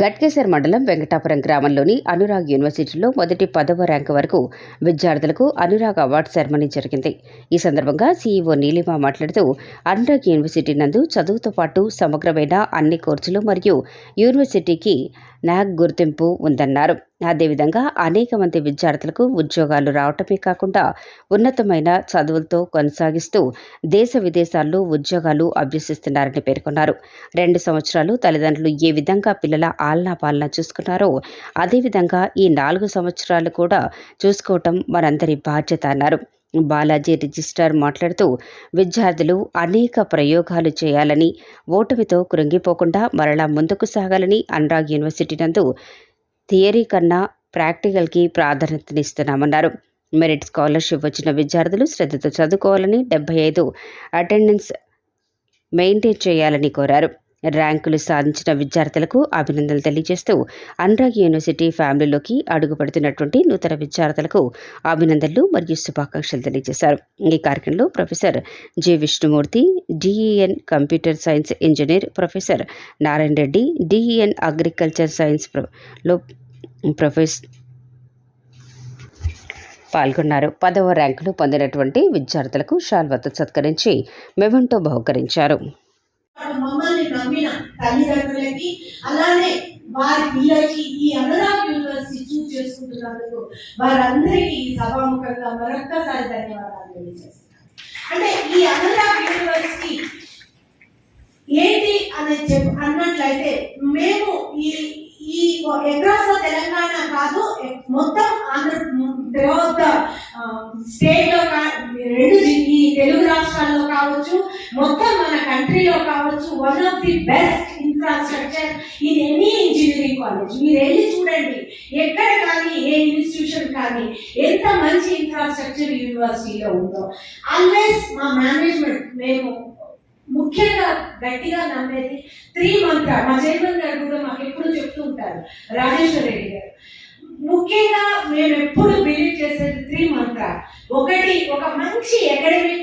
గట్కేసర్ మండలం వెంకటాపురం గ్రామంలోని అనురాగ్ యూనివర్సిటీలో మొదటి పదవ ర్యాంకు వరకు విద్యార్థులకు అనురాగ్ అవార్డు సెరమనీ జరిగింది. ఈ సందర్భంగా సీఈఓ నీలిమ మాట్లాడుతూ అనురాగ్ యూనివర్సిటీ నందు చదువుతో పాటు సమగ్రమైన అన్ని కోర్సులు మరియు యూనివర్సిటీకి నాక్ గుర్తింపు ఉందన్నారు. అదేవిధంగా అనేక మంది విద్యార్థులకు ఉద్యోగాలు రావటమే కాకుండా ఉన్నతమైన చదువులతో కొనసాగిస్తూ దేశ విదేశాల్లో ఉద్యోగాలు అభ్యసిస్తున్నారని పేర్కొన్నారు. రెండు సంవత్సరాలు తల్లిదండ్రులు ఏ విధంగా పిల్లల ఆలనా పాలన చూసుకున్నారో అదేవిధంగా ఈ నాలుగు సంవత్సరాలు కూడా చూసుకోవటం మనందరి బాధ్యత అన్నారు. బాలాజీ రిజిస్ట్రార్ మాట్లాడుతూ విద్యార్థులు అనేక ప్రయోగాలు చేయాలని ఓటమితో కృంగిపోకుండా మరలా ముందుకు సాగాలని అనురాగ్ యూనివర్సిటీ నందు థియరీ కన్నా ప్రాక్టికల్కి ప్రాధాన్యతనిస్తున్నామన్నారు. మెరిట్ స్కాలర్షిప్ వచ్చిన విద్యార్థులు శ్రద్ధతో చదువుకోవాలని డెబ్బై ఐదు అటెండెన్స్ మెయింటైన్ చేయాలని కోరారు. ర్యాంకులు సాధించిన విద్యార్థులకు అభినందనలు తెలియజేస్తూ అనురాగ్ యూనివర్సిటీ ఫ్యామిలీలోకి అడుగుపడుతున్నటువంటి నూతన విద్యార్థులకు అభినందనలు మరియు శుభాకాంక్షలు తెలియజేశారు. ఈ కార్యక్రమంలో professor J. Vishnumurthy dean computer science engineer professor Narayana Reddy dean agriculture సైన్స్లో ప్రొఫెస్ పాల్గొన్నారు. పదవ ర్యాంకులు పొందినటువంటి విద్యార్థులకు షాల్వతో సత్కరించి మెమంటో బహుకరించారు. నమ్మిన తల్లిదండ్రులకి అలానే వారి పిల్లలకి ఈ అనురాగ్ యూనివర్సిటీ చూస్ చేసుకుంటున్నందుకు వారందరికీ ఈ సభాముఖంగా మరొక్కసారి ధన్యవాదాలు తెలియజేస్తున్నారు అంటే ఈ అనురాగ్ యూనివర్సిటీ ఏంటి అని చెప్ అన్నట్లయితే మేము ఈ ఈ అక్రాస్ తెలంగాణ కాదు మొత్తం ఆంధ్ర తర్వాత స్టేట్లో రెండు ఈ తెలుగు రాష్ట్రాల్లో కావచ్చు మొత్తం మన కంట్రీలో కావచ్చు one of the best infrastructure in any engineering college మీరు వెళ్ళి చూడండి. ఎక్కడ కానీ ఏ ఇన్స్టిట్యూషన్ కానీ ఎంత మంచి ఇన్ఫ్రాస్ట్రక్చర్ యూనివర్సిటీలో ఉందో. ఆల్వేస్ మా మేనేజ్మెంట్ మేము ముఖ్యంగా గట్టిగా నమ్మేది త్రీ మంత్ర మా చైర్మన్ గారు కూడా మాకు ఎప్పుడు చెప్తూ ఉంటారు రాజేశ్వర రెడ్డి గారు. ముఖ్యంగా మేము ఎప్పుడు బిలీవ్ చేసేది త్రీ మంత్ర ఒకటి ఒక మంచి అకాడమిక్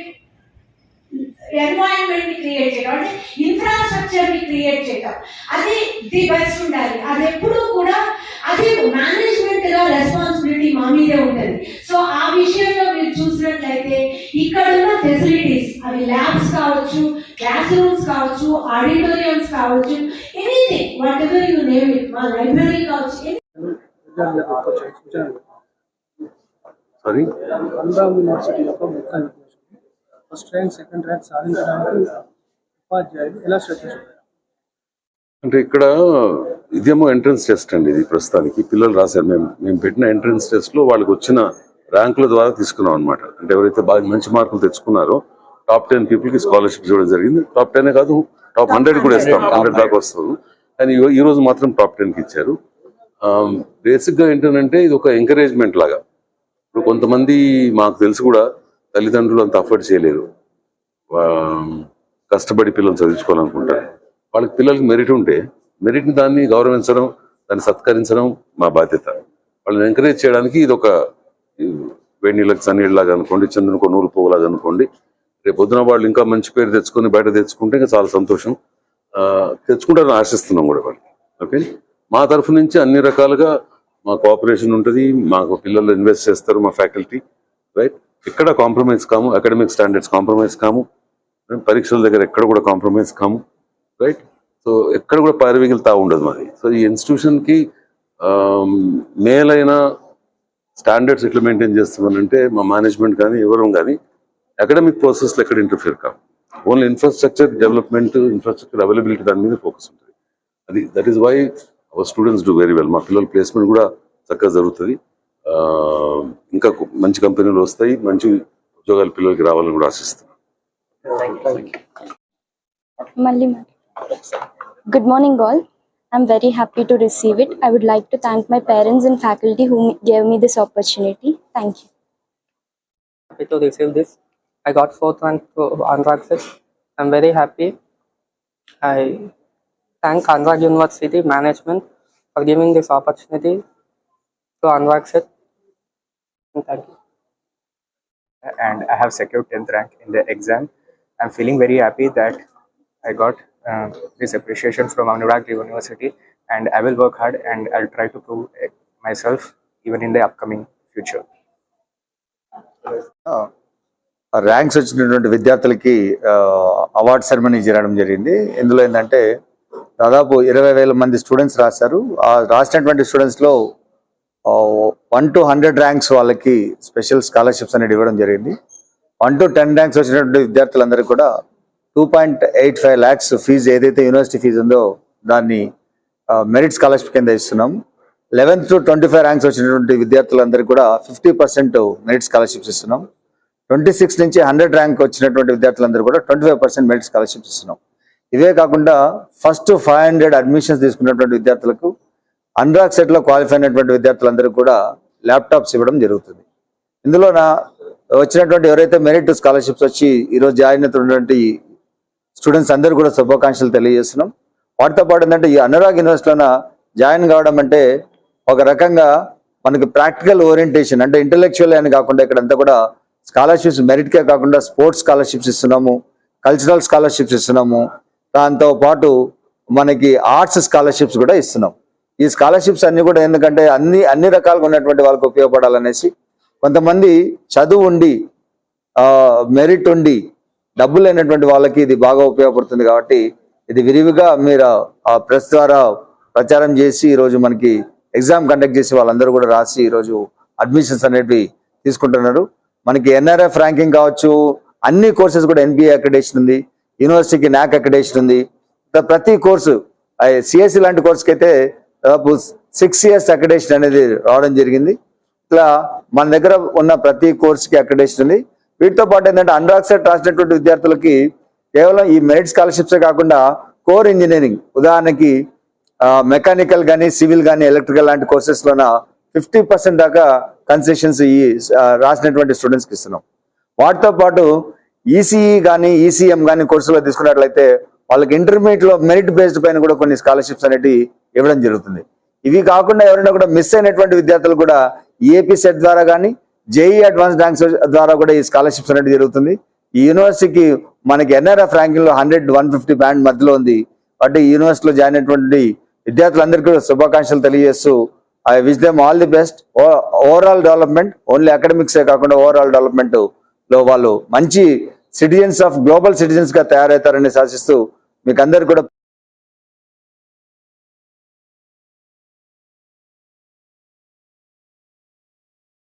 ఎన్వైరన్మెంట్ని క్రియేట్ చేయడం అంటే ఇన్ఫ్రాస్ట్రక్చర్ని క్రియేట్ చేయడం అది ది బెస్ట్ ఉండాలి. అది ఎప్పుడు కూడా అది మేనేజ్మెంట్గా రెస్పాన్సిబిలిటీ మా మీదే ఉంటుంది. సో ఆ విషయంలో మీరు చూసినట్లయితే ఇక్కడ ఉన్న ఫెసిలిటీస్ అవి ల్యాబ్స్ కావచ్చు క్లాస్ రూమ్స్ కావచ్చు ఆడిటోరియంస్ కావచ్చు anything whatever you name it మా లైబ్రరీ కావచ్చు సారీ అనురాగ్ యూనివర్సిటీ యొక్క ముఖ్య ఉద్దేశం ఫస్ట్ ర్యాంక్ సెకండ్ ర్యాంక్ సాధించడానికి ఉపాధ్యాయులు ఎలా శ్రద్ధ అంటే ఇక్కడ ఇదేమో ఎంట్రన్స్ టెస్ట్ అండి ఇది ప్రస్తుతానికి. పిల్లలు రాశారు. మేము మేము పెట్టిన ఎంట్రన్స్ టెస్ట్లో వాళ్ళకి వచ్చిన ర్యాంకుల ద్వారా తీసుకున్నాం అనమాట అంటే ఎవరైతే బాగా మంచి మార్కులు తెచ్చుకున్నారో టాప్ టెన్ పీపుల్కి స్కాలర్షిప్ ఇవ్వడం జరిగింది. టాప్ టెన్ కాదు టాప్ హండ్రెడ్ కూడా ఇస్తాం. హండ్రెడ్ దాకా వస్తుంది. కానీ ఈ- ఈ రోజు మాత్రం టాప్ టెన్కి ఇచ్చారు. బేసిక్గా ఏంటంటే ఇది ఒక ఎంకరేజ్మెంట్ లాగా. ఇప్పుడు కొంతమంది మాకు తెలుసు కూడా తల్లిదండ్రులు అంత అఫోర్డ్ చేయలేరు కష్టపడి పిల్లలు చదివించుకోవాలనుకుంటారు. వాళ్ళకి పిల్లలకి మెరిట్ ఉంటే మెరిట్ని దాన్ని గౌరవించడం దాన్ని సత్కరించడం మా బాధ్యత. వాళ్ళని ఎంకరేజ్ చేయడానికి ఇది ఒక ఈ వేడి నీళ్ళకి చన్నీళ్ళలాగా అనుకోండి చంద్రునికో నూరు పువ్వులాగా అనుకోండి రేపు పొద్దున వాళ్ళు ఇంకా మంచి పేరు తెచ్చుకొని బయట తెచ్చుకుంటే ఇంకా చాలా సంతోషం. తెచ్చుకుంటారని ఆశిస్తున్నాం కూడా వాళ్ళకి. ఓకే? మా తరఫు నుంచి అన్ని రకాలుగా మా కోఆపరేషన్ ఉంటుంది మాకు పిల్లలు ఇన్వెస్ట్ చేస్తారు మా ఫ్యాకల్టీ రైట్? ఎక్కడ కాంప్రమైజ్ కాము అకాడమిక్ స్టాండర్డ్స్ కాంప్రమైజ్ కాము పరీక్షల దగ్గర ఎక్కడ కూడా కాంప్రమైజ్ కాము రైట్ సో ఎక్కడ కూడా పారవిగిలితా ఉండదు మాది సో ఈ ఇన్స్టిట్యూషన్కి um, మేలైన స్టాండర్డ్స్ ఎట్లా మెయింటైన్ చేస్తామనంటే మా మేనేజ్మెంట్ కానీ ఎవరు కానీ అకాడమిక్ ప్రాసెస్లో ఎక్కడ ఇంటర్ఫియర్ కావు. Only infrastructure development infrastructure availability దాని మీద ఫోకస్ ఉంటుంది. అది that is why our students do very well మా పిల్లల ప్లేస్మెంట్ కూడా చక్కగా జరుగుతుంది. ఇంకా మంచి కంపెనీలు వస్తాయి మంచి ఉద్యోగాలు పిల్లలకి రావాలని కూడా ఆశిస్తున్నాను all. I'm very happy to receive it. I would like to thank my parents and faculty who gave me this opportunity. Thank you. happy to receive this. I got fourth rank to Anurag Set. I'm very happy. I thank Anurag University management for giving this opportunity to Anurag Set. And thank you. and I have secured 10th rank in the exam. I'm feeling very happy that I got uh, this appreciation from Anurag University and I will work hard and I'll try to prove myself even in the upcoming future. Ranks వచ్చినటువంటి విద్యార్థులకి award ceremony జరగడం జరిగింది ఇందులో ఏంటంటే దాదాపు ఇరవై వేల మంది స్టూడెంట్స్ రాశారు ఆ రాసినటువంటి స్టూడెంట్స్లో వన్ టు హండ్రెడ్ ర్యాంక్స్ వాళ్ళకి స్పెషల్ స్కాలర్షిప్స్ అనేది ఇవ్వడం జరిగింది. వన్ టు టెన్ ర్యాంక్స్ వచ్చినటువంటి విద్యార్థులందరికీ కూడా two point eight five lakhs fees ఏదైతే యూనివర్సిటీ ఫీజు ఉందో దాన్ని uh, మెరిట్ స్కాలర్షిప్ కింద ఇస్తున్నాం. Eleventh to twenty five ranks వచ్చినటువంటి విద్యార్థులందరికీ కూడా ఫిఫ్టీ పర్సెంట్ మెరిట్ స్కాలర్షిప్స్ ఇస్తున్నాం. ట్వంటీ సిక్స్ నుంచి హండ్రెడ్ ర్యాంక్ వచ్చినటువంటి విద్యార్థులందరూ కూడా twenty five percent merit scholarships ఇస్తున్నాం. ఇవే కాకుండా ఫస్ట్ ఫైవ్ హండ్రెడ్ అడ్మిషన్స్ తీసుకున్నటువంటి విద్యార్థులకు అనురాగ్ సెట్లో క్వాలిఫై అయినటువంటి విద్యార్థులందరూ కూడా ల్యాప్టాప్స్ ఇవ్వడం జరుగుతుంది. ఇందులో నా వచ్చినటువంటి ఎవరైతే మెరిట్ స్కాలర్షిప్స్ వచ్చి ఈరోజు జాయిన్ అవుతున్నటువంటి స్టూడెంట్స్ అందరూ కూడా శుభాకాంక్షలు తెలియజేస్తున్నాం. వాటితో పాటు ఏంటంటే ఈ అనురాగ్ యూనివర్సిటీలోన జాయిన్ కావడం అంటే ఒక రకంగా మనకి ప్రాక్టికల్ ఓరియంటేషన్ అంటే ఇంటలెక్చువల్ అని కాకుండా ఇక్కడంతా కూడా స్కాలర్షిప్స్ మెరిట్కే కాకుండా స్పోర్ట్స్ స్కాలర్షిప్స్ ఇస్తున్నాము కల్చరల్ స్కాలర్షిప్స్ ఇస్తున్నాము. దాంతో పాటు మనకి ఆర్ట్స్ స్కాలర్షిప్స్ కూడా ఇస్తున్నాం. ఈ స్కాలర్షిప్స్ అన్ని కూడా ఎందుకంటే అన్ని అన్ని రకాలుగా ఉన్నటువంటి వాళ్ళకి ఉపయోగపడాలనేసి కొంతమంది చదువు ఉండి మెరిట్ ఉండి డబ్బు లేనటువంటి వాళ్ళకి ఇది బాగా ఉపయోగపడుతుంది కాబట్టి ఇది విరివిగా మీరు ఆ ప్రెస్ ద్వారా ప్రచారం చేసి ఈరోజు మనకి ఎగ్జామ్ కండక్ట్ చేసి వాళ్ళందరూ కూడా రాసి ఈరోజు అడ్మిషన్స్ అనేటివి తీసుకుంటున్నారు. మనకి ఎన్ఆర్ఎఫ్ ర్యాంకింగ్ కావచ్చు అన్ని కోర్సెస్ కూడా ఎన్బిఏ అక్రిడేషన్ ఉంది యూనివర్సిటీకి నాక్ అక్రిడేషన్ ఉంది. ప్రతి కోర్సు సిఎస్సి లాంటి కోర్సుకి అయితే దాదాపు సిక్స్ ఇయర్స్ అక్రిడేషన్ అనేది రావడం జరిగింది. ఇట్లా మన దగ్గర ఉన్న ప్రతి కోర్సుకి అక్రిడేషన్ ఉంది. వీటితో పాటు ఏంటంటే అండర్ రాసినటువంటి విద్యార్థులకి కేవలం ఈ మెరిట్ స్కాలర్షిప్సే కాకుండా కోర్ ఇంజనీరింగ్ ఉదాహరణకి మెకానికల్ కానీ సివిల్ కానీ ఎలక్ట్రికల్ లాంటి కోర్సెస్ లోన ఫిఫ్టీ పర్సెంట్ దాకా కన్సెషన్స్ ఈ రాసినటువంటి స్టూడెంట్స్కి ఇస్తున్నాం. వాటితో పాటు ఈసీఈ కానీ ఈసీఎం కానీ కోర్సులో తీసుకున్నట్లయితే వాళ్ళకి ఇంటర్మీడియట్లో మెరిట్ బేస్డ్ పైన కూడా కొన్ని స్కాలర్షిప్స్ అనేవి ఇవ్వడం జరుగుతుంది. ఇవి కాకుండా ఎవరైనా కూడా మిస్ అయినటువంటి విద్యార్థులు కూడా ఏపీ సెట్ ద్వారా కానీ జేఈ అడ్వాన్స్ ర్యాంక్స్ ద్వారా కూడా ఈ స్కాలర్షిప్స్ అనేది జరుగుతుంది. ఈ యూనివర్సిటీకి మనకి ఎన్ఆర్ఎఫ్ ర్యాంకింగ్లో హండ్రెడ్ వన్ ఫిఫ్టీ బ్యాండ్ మధ్యలో ఉంది. కాబట్టి ఈ యూనివర్సిటీలో జాయిన్ అయినటువంటి విద్యార్థులందరికీ కూడా శుభాకాంక్షలు తెలియజేస్తూ I wish them all the best overall development only అకాడమిక్సే కాకుండా ఓవరాల్ డెవలప్మెంట్లో వాళ్ళు మంచి సిటిజన్స్ ఆఫ్ గ్లోబల్ సిటిజన్స్గా తయారవుతారని శాసిస్తూ మీకు అందరు కూడా